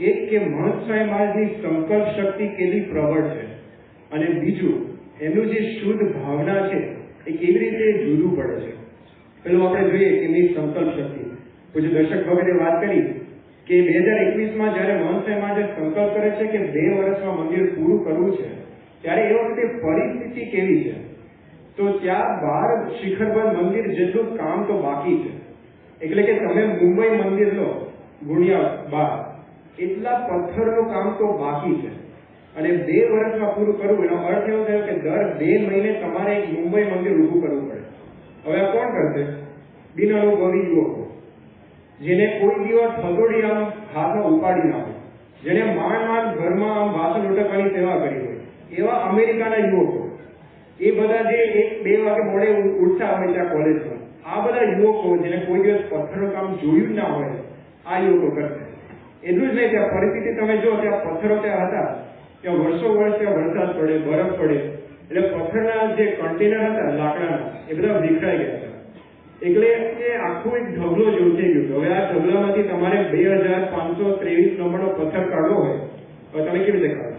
એક કે મહંત માર્ગની સંકલ્પ શક્તિ કેટલી પ્રબળ છે? અને બીજું, એનું જે શુદ્ધ ભાવના છે, એ કેવી રીતે જુદું પડે છે? પેલું આપણે જોઈએ કે એની સંકલ્પ શક્તિ. પછી દર્શક ભગતે વાત કરી કે બે હજાર એકવીસમાં જ્યારે મહંત સ્વામી સંકલ્પ કરે છે કે બે વર્ષમાં મંદિર પૂરું કરવું છે, ત્યારે એ વખતે પરિસ્થિતિ કેવી છે? તો ત્યાં બાર શિખરબંધ મંદિર જેટલું કામ તો બાકી છે. એટલે કે તમે મુંબઈ મંદિર લો ગુણ્યા બાર એટલા પથ્થરનું કામ તો બાકી છે. અને બે વર્ષમાં પૂરું કરવું, એનો અર્થ એવો થયો કે દર બે મહિને તમારે એક મુંબઈ મંદિર ઊભું કરવું પડે. હવે આ કોણ કરશે? બિન અનુભવી યુવકો. જેને કોઈ દિવસ હથોડી આમ હાથમાં ઉપાડી ના હોય. જેને માંડ માંડ ઘરમાં આમ વાસણ ઉટકવાની સેવા કરી હોય. એવા અમેરિકાના યુવકો. એ બધા જે એક બે વાગે મોડે ઉઠતા હોય ત્યાં કોલેજમાં. આ બધા યુવકો જેને કોઈ દિવસ પથ્થરનું કામ જોયું ના હોય, આ યુવકો કરશે. એટલું જ નહીં, ત્યાં પરિસ્થિતિ તમે જો ત્યાં પથ્થરો ત્યાં હતા. ત્યાં વર્ષો વર્ષ ત્યાં વરસાદ પડે, બરફ પડે. એટલે પથ્થરના જે કન્ટેનર હતા, લાકડાના, એ બધા વિખરાઈ ગયા હતા. એટલે એ આખું એક ઢગલો જેવું થઈ ગયું. હવે આ ઢગલામાંથી તમારે બે હજાર પાંચસો ત્રેવીસ નંબરનો પથ્થર કાઢવો હોય, તો તમે કેવી રીતે કાઢો?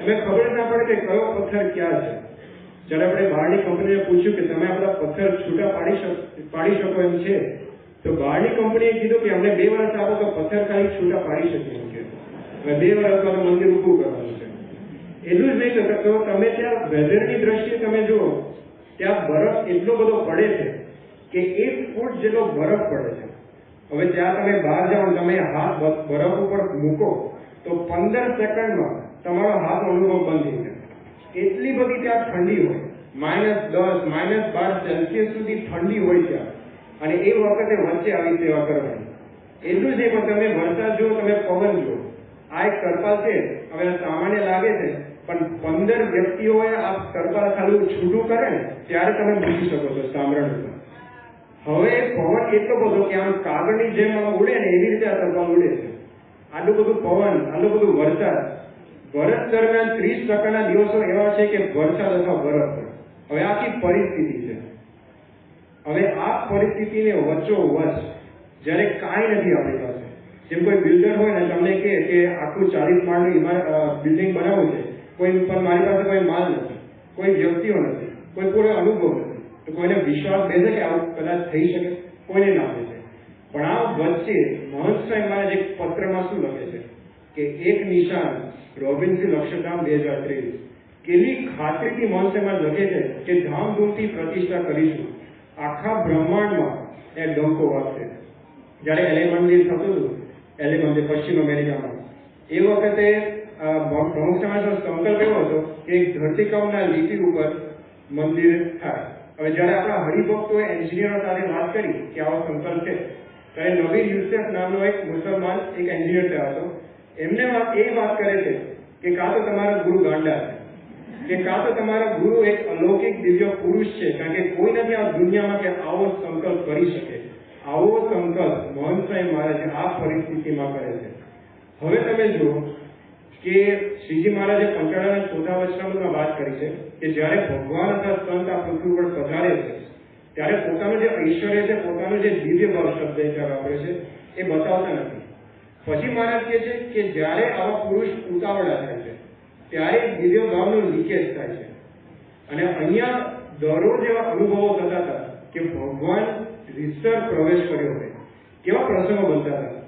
તમે ખબર ના પડે કે કયો પથ્થર ક્યાં છે. જ્યારે આપણે બહારની કંપનીને પૂછ્યું કે તમે આપણા પથ્થર છૂટા પાડી શકો પાડી શકો એમ છે તો બહારની કંપનીએ કીધું કે અમને બે વર્ષ આપો તો પથ્થર ખાલી છૂટા પાડી શકીએ એમ કે બે વર્ષ તો મંદિર ઊભું કરવાનું છે. એટલું જ નહીં તો તમે ત્યાં વેધરની દ્રષ્ટિએ તમે જુઓ, ત્યાં બરફ એટલો બધો પડે છે કે એક ફૂટ જેટલો બરફ પડે છે. હવે ત્યાં તમે બહાર જાઓ તમે હાથ બરફ ઉપર મૂકો, તો પંદર સેકન્ડમાં તમારો હાથ અનુભવ બંધ થઈ જાય. એટલી બધી ત્યાં ઠંડી હોય. માઇનસ દસ, માઇનસ બાર સેલ્સિયસ સુધી ઠંડી હોય ત્યાં. અને એ વખતે વચ્ચે આવી સેવા કરવાની. એટલું જ નહીં, પણ તમે વરસાદ જુઓ, તમે પવન જુઓ. આ એક ટરપાલ છે. હવે સામાન્ય લાગે છે, પણ પંદર વ્યક્તિઓએ આ ટરપાલ ખાલી છૂટું કરે ને, ત્યારે તમે મૂકી શકો છો સામરણ હવે પવન એટલો બધો કે આમ કાગળની જેમ ઉડે ને, એવી રીતે આ ટરપાલ ઉડે છે. આટલું બધું પવન, આટલું બધું વરસાદ. વરસ દરમિયાન ત્રીસ ટકાના દિવસો એવા છે કે વરસાદ અથવા બરફ હવે આખી પરિસ્થિતિ છે. હવે આ પરિસ્થિતિને વચ્ચો વચ જ્યારે કાંઈ નથી આપણી પાસે, જેમ કોઈ બિલ્ડર હોય ને તમને કહે કે આખું ચાલીસ માળનું ઇમારત બિલ્ડિંગ બનાવવું છે, કોઈ પણ મારી પાસે કોઈ માલ નથી, કોઈ વ્યક્તિઓ નથી, કોઈ કોઈ અનુભવ નથી, તો કોઈને વિશ્વાસ બેસે કે આવું કદાચ થઈ શકે, કોઈને ના બેસે. પણ આ વચ્ચે મહંત સ્વામી મહારાજ એક પત્રમાં શું લખે છે કે એક નિશાન રોબિન્સી લક્ષધામ બે હજાર ત્રેવીસ. કેવી ખાતરીથી મહંત સ્વામી લખે છે કે ધામધૂમથી પ્રતિષ્ઠા કરીશું? આખા બ્રહ્માંડમાં એ ડંકો વાગશે જ્યારે એલે મંદિર થતું હતું, એલે મંદિર પશ્ચિમ અમેરિકામાં. એ વખતે પ્રમુખ સમાજનો સંકલ્પ એવો હતો કે ધરતીકંપના લીટી ઉપર મંદિર થાય. હવે જ્યારે આપણા હરિભક્તોએ એન્જિનિયરો સાથે વાત કરી કે આવો સંકલ્પ છે ત્યારે નવીન યુસેફ નામનો એક મુસલમાન એક એન્જિનિયર થયો હતો. એમને એ વાત કરે છે કે કાં તો તમારા ગુરુ ગાંડા છે. કે કાં તો તમારા ગુરુ એક અલૌકિક દિવ્ય પુરુષ છે, કારણ કે કોઈ નથી આ દુનિયામાં કે આવો સંકલ્પ કરી શકે. આવો સંકલ્પ મોહન મહારાજ આ પરિસ્થિતિમાં કરે છે. હવે તમે જુઓ કે શ્રીજી મહારાજે પંચાળાના ચોથા વચનામાં વાત કરી છે કે જ્યારે ભગવાન અથવા સંત આ પૃથ્વી પર પધારે છે, ત્યારે પોતાનું જે ઐશ્વર્ય છે, પોતાનું જે દિવ્ય ભાવ શબ્દ ત્યાં વાપરે છે, એ બતાવતા નથી. પછી મહારાજ કહે છે કે જ્યારે આવા પુરુષ ઉતાવળા થાય છે ત્યારે દિવ્ય ભાવનું લીકેજ થાય છે. અને અહીંયા દરરોજ એવા અનુભવો થતા હતા કે ભગવાન રીતસર પ્રવેશ કર્યો હોય. કેવા પ્રસંગો બનતા હતા.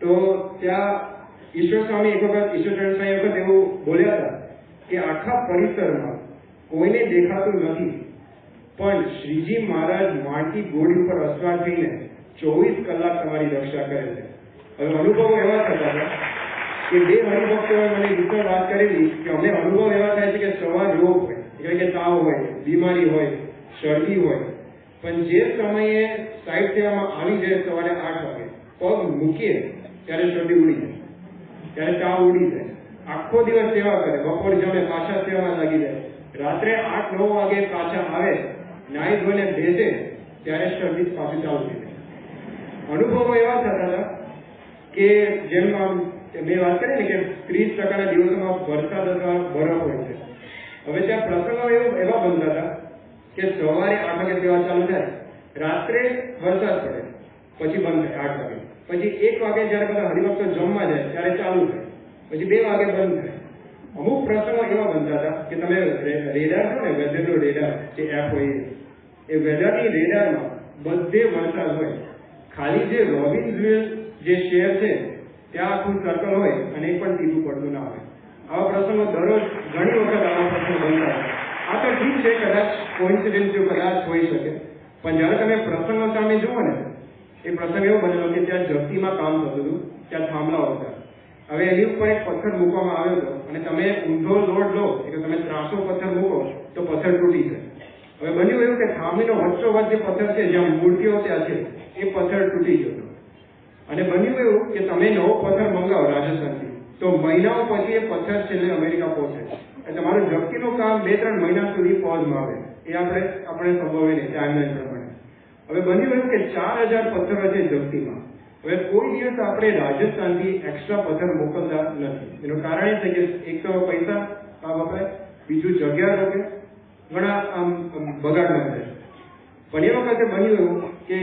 તો ત્યાં ઈશ્વર સ્વામી એક વખત ઈશ્વરચંદ્ર સ્વામી વખત એવું બોલ્યા હતા કે આખા પરિસરમાં કોઈને દેખાતું નથી. પણ શ્રીજી મહારાજ માટી ગોળી ઉપર અસવાર થઈને ચોવીસ કલાક તમારી રક્ષા કરે છે. હવે અનુભવો એવા થતા હતા કે બે હરિભક્તોએ મને વિશે વાત કરેલી કે અમને અનુભવ એવા થાય છે કે સવાર રોગ હોય એટલે કે તાવ હોય બીમારી હોય શરદી હોય પણ જે સમયે સાઈડ સેવામાં આવી જાય સવારે આઠ વાગે પગ મૂકીએ ત્યારે શરદી ઉડી જાય ત્યારે તાવ ઉડી જાય આખો દિવસ સેવા કરે બપોર જમે પાછા સેવામાં લાગી જાય રાત્રે આઠ નવ વાગે પાછા આવે નાઈ ધોઈને બેસે ત્યારે શરદી પાછી ચાલુ થઈ જાય અનુભવો એવા થતા હતા કે જેમ આમ મેં વાત કરી ને કે ત્રીસ ટકાના દિવસોમાં વરસાદ અથવા બરફ હોય છે. હવે ત્યાં પ્રસંગો એવો એવા બનતા હતા કે સવારે આઠ વાગે સેવા ચાલુ થાય, રાત્રે વરસાદ પડે, પછી બંધ થાય આઠ વાગે. પછી એક વાગે જ્યારે બધા હરિભક્તો જમવા જાય, ત્યારે ચાલુ પછી બે વાગે બંધ થાય. અમુક પ્રસંગો એવા બનતા હતા કે તમે રેડાર છો ને, વેધરનો રેડાર જે એપ હોય એ. વેધરની રેડારમાં બધે વરસાદ હોય. ખાલી જે રોબિન્સવિલ જે શેર છે ત્યાં આખું સર્કલ હોય અને એક પણ સીધું પડતું ના હોય. આવા પ્રસંગો દરરોજ ઘણી વખત આવા પ્રસંગો બનતા હોય આ તો ઠીક છે, કદાચ કોઇન્સિડન્સ કદાચ હોઈ શકે. પણ જ્યારે તમે પ્રસંગો સામે જુઓ ને, એ પ્રસંગ એવો બનેલો કે ત્યાં જપ્તીમાં કામ થતું હતું, ત્યાં થાંભલાઓ હતા. હવે એની ઉપર એક પથ્થર મૂકવામાં આવ્યો હતો અને તમે ઊંધો લોડ લો, એટલે તમે ત્રાસો પથ્થર મૂકો, તો પથ્થર તૂટી જાય. હવે બન્યું એવું કે થાંભલીનો વચ્ચોવચ્ચ જે પથ્થર છે, જ્યાં મૂર્તિઓ ત્યાં છે, એ પથ્થર તૂટી ગયો હતો. અને બન્યું એવું કે તમે નવો પથ્થર મંગાવો રાજસ્થાનથી. તો મહિનાઓ પછી એ પથ્થર છેલ્લે અમેરિકા પહોંચે. એટલે તમારું વ્યક્તિનું કામ બે ત્રણ મહિના સુધી પોઝમાં આવે. એ આપણે આપણે સંભવે નહીં ટાઈમલાઈન પ્રમાણે. હવે બન્યું એવું કે ચાર હજાર પથ્થર હશે ઝડપીમાં. હવે કોઈ દિવસ આપણે રાજસ્થાનથી એક્સ્ટ્રા પથ્થર મોકલતા નથી. એનું કારણ એ છે કે એક તો પૈસા આ વપરાય બીજું જગ્યા રોકે ઘણા આમ આમ બગાડ ના થાય પણ એ વખતે બન્યું એવું કે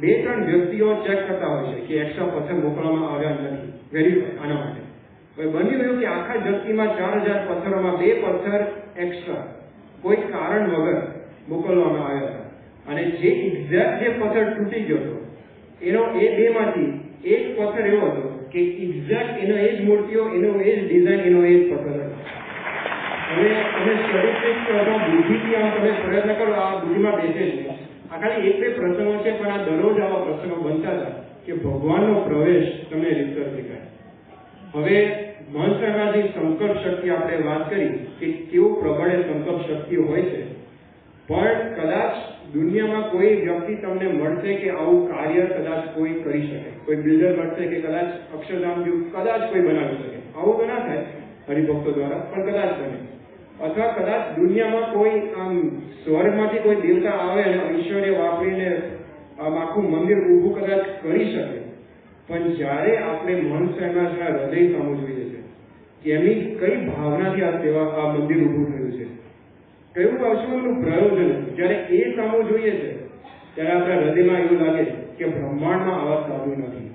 બે ત્રણ વ્યક્તિઓ ચેક કરતા હોય છે કે એક્સ્ટ્રા પથ્થર મોકલવામાં આવ્યા નથી વેરીફાઈ આના માટે. હવે બન્યું એવું કે આખા ધરતીમાં ચાર હજાર પથ્થરોમાં બે પથ્થર એક્સ્ટ્રા કોઈ કારણ વગર મોકલવામાં આવ્યા હતા. અને જે એક્ઝેક્ટ જે પથ્થર તૂટી ગયો હતો, એનો એ બેમાંથી એક પથ્થર એવો હતો કે એક્ઝેક્ટ એનો એ જ મૂર્તિઓ, એનો એ જ ડિઝાઇન એનો એ જ પથ્થર હતો. હવે તમે ટેસ્ટ અથવા બુદ્ધિથી આમ તમે પ્રયત્ન કરો, આ બુદ્ધિમાં બેસે છે ખાલી એક બે પ્રસંગો છે, પણ આ દરરોજ આવા પ્રસંગો બનતા હતા કે ભગવાનનો પ્રવેશ તમે દેખાય. હવે મહંસરનાથી સંકલ્પ શક્તિ આપણે વાત કરી કે કેવું પ્રબળ સંકલ્પ શક્તિ હોય છે, પણ કદાચ દુનિયામાં કોઈ વ્યક્તિ તમને મળશે કે આવું કાર્ય કદાચ કોઈ કરી શકે. કોઈ બિલ્ડર મળશે કે કદાચ અક્ષરધામ જેવું કદાચ કોઈ બનાવી શકે. આવું તો ના થાય હરિભક્તો દ્વારા, પણ કદાચ બને. અથવા કદાચ દુનિયામાં કોઈ, આમ, સ્વર્ગમાંથી કોઈ દેવતા આવે અને ઐશ્વર્ય વાપરીને આખું મંદિર ઊભું કદાચ કરી શકે. પણ જ્યારે આપણે મન સાહેબના હૃદય સામું જોઈએ છે કે કઈ ભાવનાથી આ સેવા, આ મંદિર ઊભું થયું છે? કયું પાછળનું પ્રયોજન? જ્યારે એ સામું જોઈએ છે, ત્યારે આપણા હૃદયમાં એવું લાગે કે બ્રહ્માંડમાં આવા સાધુ નથી.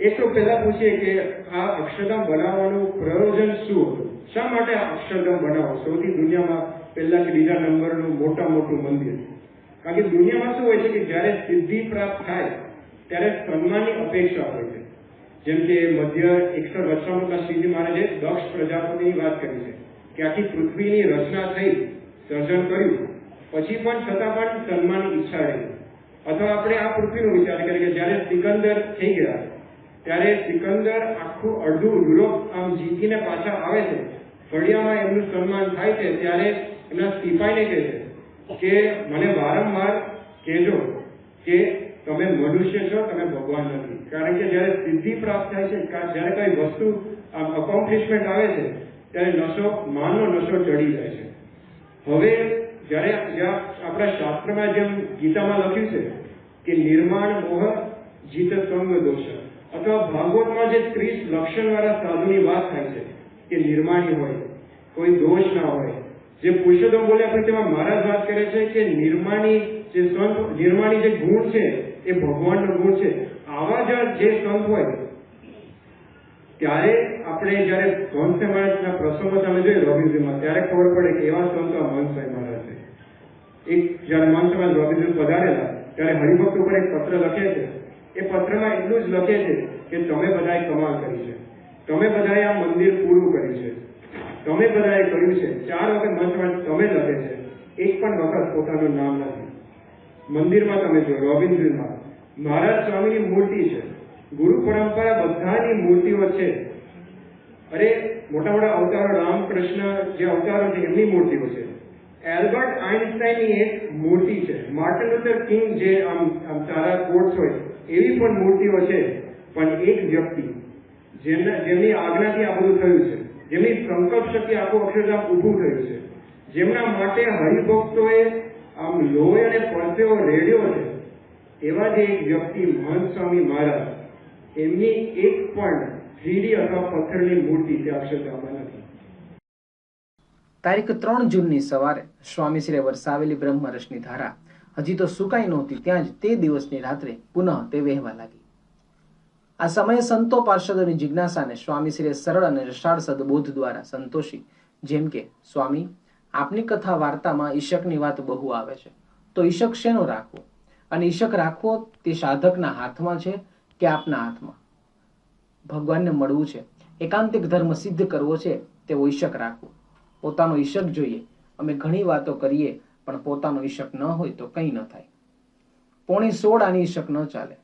એક તો પહેલા પૂછીએ કે આ અક્ષરધામ બનાવવાનું પ્રયોજન શું હતું? શા માટે અક્ષરધામ બનાવો? સૌથી દુનિયામાં પહેલા કે બીજા નંબરનું મોટા મોટું મંદિર. કારણ કે દુનિયામાં શું હોય છે કે જ્યારે સિદ્ધિ પ્રાપ્ત થાય, ત્યારે સન્માનની અપેક્ષા હોય છે. જેમ કે મધ્ય એકસો વર્ષામૃતના શ્રીજી મહારાજે દક્ષ પ્રજાપતિની વાત કરી છે કે આખી પૃથ્વીની રચના થઈ, સર્જન કર્યું, પછી પણ છતાં પણ સન્માનની ઈચ્છા રહી. અથવા આપણે આ પૃથ્વીનો વિચાર કરીએ કે જ્યારે સિકંદર થઈ ગયા ત્યારે સિકંદર આખું અડધું યુરોપ આમ જીતીને પાછા આવે છે. ફળિયામાં એમનું સન્માન થાય છે ત્યારે એમના સિપાહીને કહે છે કે મને વારંવાર કહેજો કે તમે મનુષ્ય છો, તમે ભગવાન નથી. કારણ કે જ્યારે સિદ્ધિ પ્રાપ્ત થાય છે જ્યારે કઈ વસ્તુ આમ અકોમ્પ્લિશમેન્ટ આવે છે, ત્યારે નશો માનનો નશો ચડી જાય છે. હવે જ્યારે આપણા શાસ્ત્રમાં જેમ ગીતામાં લખ્યું છે કે નિર્માણ મોહ જીત સંગ દોષ. અથવા ભાગવતમાં જે ત્રીસ લક્ષણવાળા સાધુની વાત થાય છે કે નિર્માણી હોય, કોઈ દોષ ના હોય, જે પુરુષોત્તમ બોલ્યા પણ તેમાં મહારાજ વાત કરે છે કે નિર્માણી જે સંત, નિર્માણી જે ગુણ છે, એ ભગવાનનો ગુણ છે. આવા જ સંત હોય, ત્યારે આપણે જ્યારે ધનસે મહારાજના પ્રસંગો તમે જોઈએ, રવિન્દ્રમાં, ત્યારે ખબર પડે કે એવા સંત મનસાઈ મહારાજ છે. એક જ્યારે મનસાઈ મહારાજ રવિન્દ્ર પધારેલા, ત્યારે હરિભક્ત ઉપર એક પત્ર લખે છે એ પત્રમાં એટલું જ લખે છે કે તમે બધાએ કમાલ કરી છે. તમે બધાએ આ મંદિર પૂરું કર્યું છે. તમે બધાએ કર્યું છે, ચાર વખત મંચમાં તમે લખે છે. એક પણ વખત પોતાનું નામ નથી. મંદિરમાં તમે જો રોબિન્દ્રમાં મહારાજ સ્વામીની મૂર્તિ છે. ગુરુ પરંપરા બધાની મૂર્તિઓ છે. અરે મોટા મોટા અવતારો, રામકૃષ્ણ જે અવતારો છે, એમની મૂર્તિઓ છે. એલ્બર્ટ આઇન્સ્ટાઈનની એક મૂર્તિ છે. માર્ટિન લૂથર કિંગ જે આમ આમ સારા કોટ્સ હોય એવી પણ મૂર્તિઓ છે, પણ એક વ્યક્તિ જેમના, જેમની આજ્ઞાથી આ બધું થયું છે, જેમની સંકલ્પ શક્તિ આખું અક્ષરધામ ઊભું થયું છે, જેમના માટે હરિભક્તોએ આમ લોહી અને પરસેવો રેડ્યો છે, એવા જે એક વ્યક્તિ મહંત સ્વામી મહારાજ, એમની એક પણ થ્રીડી અથવા પથ્થરની મૂર્તિ તે અક્ષરધામમાં નથી. તારીખ ત્રણ જૂનની સવારે સ્વામીશ્રીએ વરસાવેલી બ્રહ્મરસની ધારા હજી તો સુકાઈ નહોતી, ત્યાં જ તે દિવસની રાત્રે પુનઃ તે વહેવા લાગી. આ સમયે સંતો પાર્ષદોની જિજ્ઞાસાને સ્વામીશ્રીએ સરળ અને રસાળ સદબોધ દ્વારા સંતોષી, જેમ કે, સ્વામી, આપની કથા વાર્તામાં ઈશકની વાત બહુ આવે છે. તો ઈશક શેનો રાખવો? અને ઈશક રાખવો તે સાધકના હાથમાં છે કે આપના હાથમાં? ભગવાનને મળવું છે. એકાંતિક ધર્મ સિદ્ધ કરવો છે, તેવો ઈશક રાખવો. પોતાનો ઈશક જોઈએ. અમે ઘણી વાતો કરીએ પણ પોતાનો ઈશક ન હોય તો કંઈ ન થાય. પોણી સોળ આની ઈશક ન ચાલે.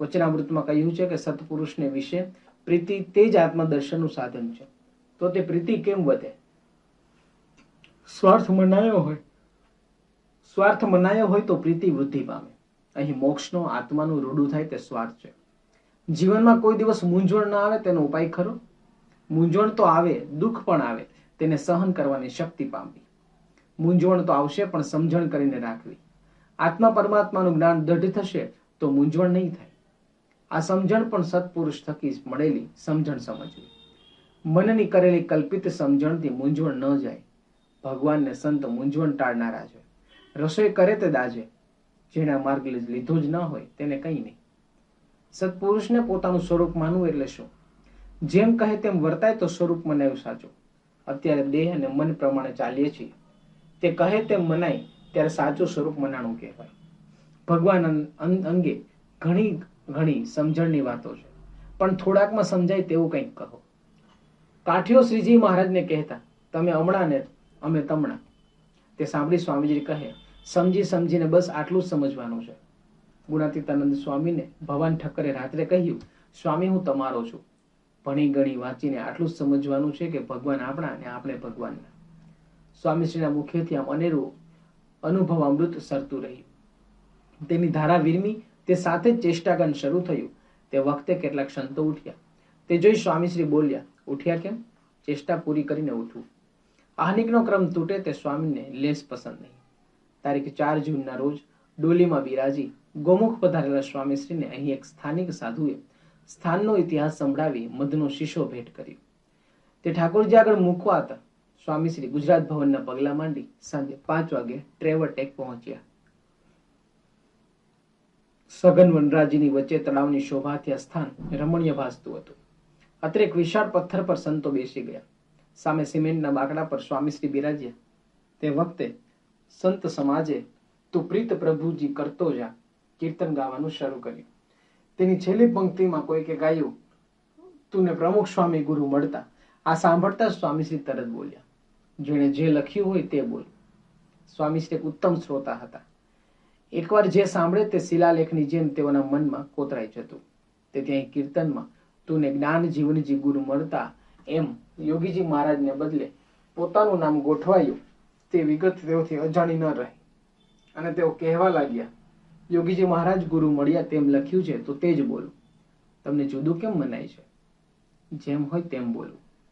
વચનામૃતમાં કહ્યું છે કે સત્પુરુષને વિશે પ્રીતિ તે જ આત્મદર્શનનું સાધન છે. તો તે પ્રીતિ કેમ વધે? સ્વાર્થ મનાયો હોય. સ્વાર્થ મનાયો હોય તો પ્રીતિ વૃદ્ધિ પામે. અહીં મોક્ષનો આત્માનું રૂડું થાય તે સ્વાર્થ છે. જીવનમાં કોઈ દિવસ મૂંઝવણ ન આવે તેનો ઉપાય ખરો? મૂંઝવણ તો આવે દુઃખ પણ આવે તેને સહન કરવાની શક્તિ પામવી. મૂંઝવણ તો આવશે, પણ સમજણ કરીને રાખવી. આત્મા પરમાત્માનું જ્ઞાન દઢ થશે તો મૂંઝવણ નહીં થાય. આ સમજણ પણ સત્પુરુષ થકી મળેલી સમજણ સમજવી. મનની કરેલી કલ્પિત સમજણથી મૂંઝવણ ન જાય. ભગવાનને સંત મૂંઝવણ ટાળનારા છે. રસોઈ કરે તે દાજે. જેને માર્ગ લીધો જ ન હોય તેને કંઈ નહીં. સત્પુરુષને પોતાનું સ્વરૂપ માનવું એટલે શું? જેમ કહે તેમ વર્તાય તો સ્વરૂપ મનાયું સાચું. અત્યારે દેહ અને મન પ્રમાણે ચાલીએ છીએ. તે કહે તેમ મનાય, ત્યારે સાચું સ્વરૂપ મનાણું કહેવાય. ભગવાન અંગે ઘણી ઘણી સમજણની વાતો છે. પણ થોડાકમાં સમજાય તેવું કંઈક કહો. કાઠિયો શ્રીજી મહારાજને કહેતા, તમે હમણાં ને અમે તમણા. તે સાંભળી સ્વામીજી કહે, સમજી, સમજીને બસ આટલું જ સમજવાનું છે. ગુણાતીતાનંદ સ્વામીને ભવાન ઠક્કરે રાત્રે કહ્યું, સ્વામી, હું તમારો છું. ભણી ગણી વાંચીને આટલું જ સમજવાનું છે કે ભગવાન આપણા અને આપણે ભગવાનના. સ્વામીશ્રીના મુખેથી આમ અનેરું અનુભવ અમૃત સરતું રહ્યું. તેની ધારા વિરમી, તે સાથે જ ચેષ્ટાગન શરૂ થયું. તે વખતે કેટલાક સંતો ઉઠ્યા. તે જોઈ સ્વામીશ્રી બોલ્યા, ઉઠ્યા કેમ? ચેષ્ટા પૂરી કરીને ઉઠવું આહનિકનો ક્રમ તૂટે તે સ્વામીને લેસ પસંદ નહીં. તારીખ ચાર જૂનના રોજ ડોલીમાં બિરાજી ગોમુખ પધારેલા સ્વામીશ્રીને અહીં એક સ્થાનિક સાધુએ સ્થાનનો ઇતિહાસ સંભળાવી મધનો શીશો ભેટ કર્યો. તે ઠાકોરજી આગળ મૂકવા હતા. સ્વામીશ્રી ગુજરાત ભવનના પગલા માંડી સાંજે પાંચ વાગે ટ્રેવરટેક પહોંચ્યા. સઘન વનરાજીની વચ્ચે તળાવની શોભાથી સ્થાન રમણીય ભાસતું હતું. અત્રે એક વિશાળ પથ્થર પર સંતો બેસી ગયા. સામે સિમેન્ટના બાકડા પર સ્વામીશ્રી બિરાજ્યા. તે વખતે સંત સમાજે તું પ્રીત પ્રભુજી કરતો જા, કીર્તન ગાવાનું શરૂ કર્યું. તેની છેલ્લી પંક્તિમાં કોઈકે ગાયું, તુને પ્રમુખ સ્વામી ગુરુ મળતા. આ સાંભળતા સ્વામીશ્રી તરત બોલ્યા જેણે જે લખ્યું હોય તે બોલ. સ્વામીશ્રી એક ઉત્તમ શ્રોતા હતા. એકવાર જે સાંભળે તે શિલાલેખની જેમ તેઓના મનમાં કોતરાઈ જતું. તે ત્યાં કીર્તનમાં, તુને જ્ઞાન જીવનજી ગુરુ મળતા એમ યોગીજી મહારાજને બદલે પોતાનું નામ ગોઠવાયું તે વિગત તેઓથી અજાણી ન રહી. અને તેઓ કહેવા લાગ્યા, યોગીજી મહારાજ ગુરુ મળ્યા તેમ લખ્યું છે, તો તે જ બોલું. તમને જુદું કેમ મનાય છે? જેમ હોય તેમ બોલું.